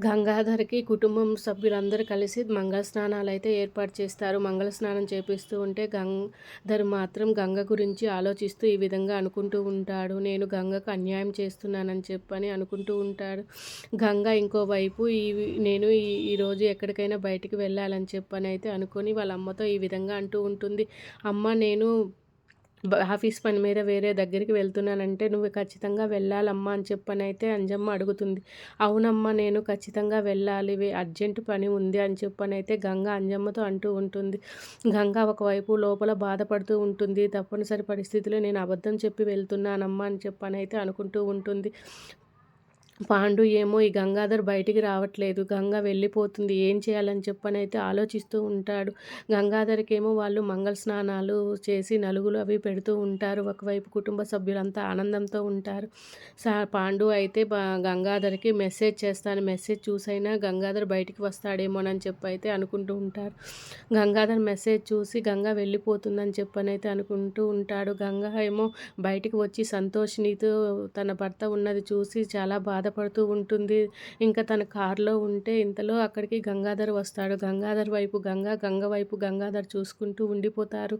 గంగాధర్‌కి కుటుంబం సభ్యులందరూ కలిసి మంగళ స్నానాలు అయితే ఏర్పాటు చేస్తారు. మంగళ స్నానం చేపిస్తూ ఉంటే గంగాధర్ మాత్రం గంగ గురించి ఆలోచిస్తూ ఈ విధంగా అనుకుంటూ ఉంటాడు. నేను గంగకు అన్యాయం చేస్తున్నానని చెప్పని అనుకుంటూ ఉంటాడు. గంగ ఇంకోవైపు ఈ నేను ఈ ఈరోజు ఎక్కడికైనా బయటికి వెళ్ళాలని చెప్పనైతే అనుకొని వాళ్ళ అమ్మతో ఈ విధంగా అంటూ ఉంటుంది. అమ్మ నేను ఆఫీస్ పని మీద వేరే దగ్గరికి వెళ్తున్నానంటే నువ్వు ఖచ్చితంగా వెళ్ళాలమ్మా అని చెప్పనైతే అంజమ్మ అడుగుతుంది. అవునమ్మా నేను ఖచ్చితంగా వెళ్ళాలి అర్జెంట్ పని ఉంది అని చెప్పనైతే గంగ అంజమ్మతో అంటూ ఉంటుంది. గంగ ఒకవైపు లోపల బాధపడుతూ ఉంటుంది. తప్పనిసరి పరిస్థితిలో నేను అబద్ధం చెప్పి వెళ్తున్నానమ్మా అని చెప్పని అయితే అనుకుంటూ ఉంటుంది. పాండు ఏమో ఈ గంగాధర్ బయటికి రావట్లేదు. గంగ వెళ్ళిపోతుంది. ఏం చేయాలని చెప్పనైతే ఆలోచిస్తూ ఉంటాడు. గంగాధర్‌కేమో వాళ్ళు మంగళ స్నానాలు చేసి నలుగులు అవి పెడుతూ ఉంటారు. ఒకవైపు కుటుంబ సభ్యులంతా ఆనందంతో ఉంటారు. సా పాండు అయితే గంగాధర్‌కి మెసేజ్ చేస్తాను. మెసేజ్ చూసైనా గంగాధర్ బయటికి వస్తాడేమోనని చెప్పైతే అనుకుంటూ ఉంటారు. గంగాధర్ మెసేజ్ చూసి గంగ వెళ్ళిపోతుందని చెప్పనైతే అనుకుంటూ ఉంటాడు. గంగ ఏమో బయటికి వచ్చి సంతోషినితో తన భర్త ఉన్నది చూసి చాలా బాధ బాధపడుతూ ఉంటుంది. ఇంకా తన కారులో ఉంటే ఇంతలో అక్కడికి గంగాధర్ వస్తాడు. గంగాధర్ వైపు గంగ, గంగ వైపు గంగాధర్ చూసుకుంటూ ఉండిపోతారు.